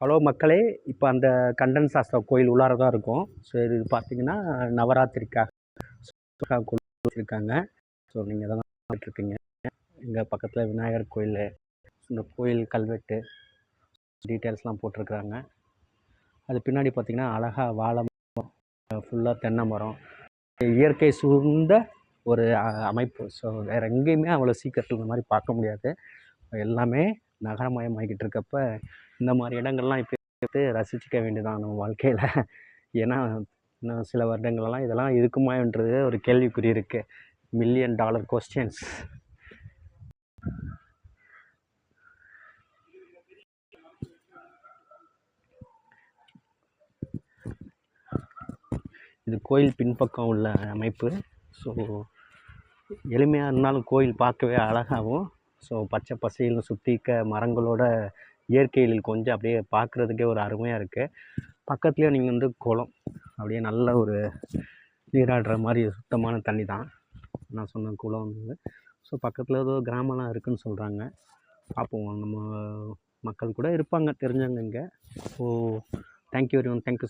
Hello மக்களே இப்போ அந்த கண்டன் சாஸ்திரா கோயில் உள்ளார தான் இருக்கும். ஸோ இது பார்த்தீங்கன்னா நவராத்திரிக்காக வச்சுருக்காங்க. ஸோ நீங்கள் தான் பார்த்துட்ருக்கீங்க இங்கே பக்கத்தில் விநாயகர் கோயில் இந்த கோயில் கல்வெட்டு டீட்டெயில்ஸ்லாம் போட்டிருக்கிறாங்க அது பின்னாடி பார்த்திங்கன்னா அழகாக வாழை மரம் ஃபுல்லாக தென்னை மரம். இயற்கை சூழ்ந்த ஒரு அமைப்பு. ஸோ வேறு எங்கேயுமே அவ்வளோ சீக்கிரத்தில் இந்த மாதிரி பார்க்க முடியாது. எல்லாமே நகரமயமாகிக்கிட்டு இருக்கப்ப இந்த மாதிரி இடங்கள்லாம் இப்போ எடுத்து ரசிச்சுக்க வேண்டியதான் நம்ம வாழ்க்கையில். ஏன்னா இன்னும் சில வருடங்களெல்லாம் இதெல்லாம் இருக்குமான்றது ஒரு கேள்விக்குறி இருக்குது மில்லியன் டாலர் கொஸ்டின்ஸ் இது கோயில் பின்பக்கம் உள்ள அமைப்பு. ஸோ எளிமையாக இருந்தாலும் கோயில் பார்க்கவே அழகாகவும் ஸோ பச்சை பசேல்னு சுற்றிக்க மரங்களோட இயற்கையில் கொஞ்சம் அப்படியே பார்க்குறதுக்கே ஒரு அருமையாக இருக்குது பக்கத்துலேயே நீங்கள் வந்து குளம். அப்படியே நல்ல ஒரு நீராடுற மாதிரி சுத்தமான தண்ணி தான். நான் சொன்ன குளம் வந்து. ஸோ பக்கத்தில் ஏதோ கிராமம்லாம் இருக்குதுன்னு சொல்கிறாங்க பார்ப்போம் நம்ம மக்கள் கூட இருப்பாங்க. தெரிஞ்சவங்க இங்கே. So thank you very much thank you